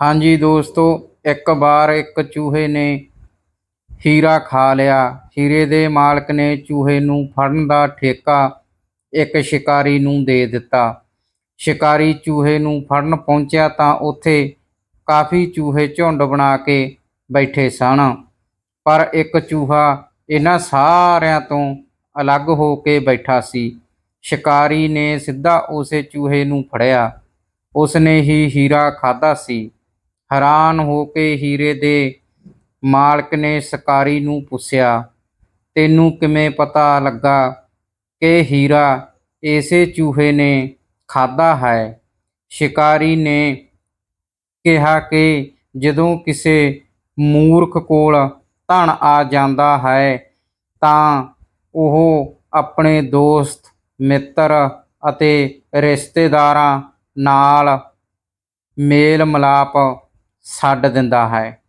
ਹਾਂਜੀ ਦੋਸਤੋ, ਇੱਕ ਵਾਰ ਇੱਕ ਚੂਹੇ ਨੇ ਹੀਰਾ ਖਾ ਲਿਆ। ਹੀਰੇ ਦੇ ਮਾਲਕ ਨੇ ਚੂਹੇ ਨੂੰ ਫੜਨ ਦਾ ਠੇਕਾ ਇੱਕ ਸ਼ਿਕਾਰੀ ਨੂੰ ਦੇ ਦਿੱਤਾ। ਸ਼ਿਕਾਰੀ ਚੂਹੇ ਨੂੰ ਫੜਨ ਪਹੁੰਚਿਆ ਤਾਂ ਉੱਥੇ ਕਾਫੀ ਚੂਹੇ ਝੁੰਡ ਬਣਾ ਕੇ ਬੈਠੇ ਸਨ। ਪਰ ਇੱਕ ਚੂਹਾ ਇਹਨਾਂ ਸਾਰਿਆਂ ਤੋਂ ਅਲੱਗ ਹੋ ਕੇ ਬੈਠਾ ਸੀ। ਸ਼ਿਕਾਰੀ ਨੇ ਸਿੱਧਾ ਉਸੇ ਚੂਹੇ ਨੂੰ ਫੜਿਆ। ਉਸਨੇ ਹੀ ਹੀਰਾ ਖਾਦਾ ਸੀ। ਹੈਰਾਨ ਹੋ ਕੇ ਹੀਰੇ ਦੇ ਮਾਲਕ ਨੇ ਸ਼ਿਕਾਰੀ ਨੂੰ ਪੁੱਛਿਆ, ਤੈਨੂੰ ਕਿਵੇਂ ਪਤਾ ਲੱਗਾ ਕਿ ਹੀਰਾ ਇਸੇ ਚੂਹੇ ਨੇ ਖਾਦਾ ਹੈ? ਸ਼ਿਕਾਰੀ ਨੇ ਕਿਹਾ ਕਿ ਜਦੋਂ ਕਿਸੇ ਮੂਰਖ ਕੋਲ ਧਨ ਆ ਜਾਂਦਾ ਹੈ, ਤਾਂ ਉਹ ਆਪਣੇ ਦੋਸਤ, ਮਿੱਤਰ ਅਤੇ ਰਿਸ਼ਤੇਦਾਰਾਂ ਨਾਲ ਮੇਲ ਮਿਲਾਪ ਛੱਡ ਦਿੰਦਾ ਹੈ।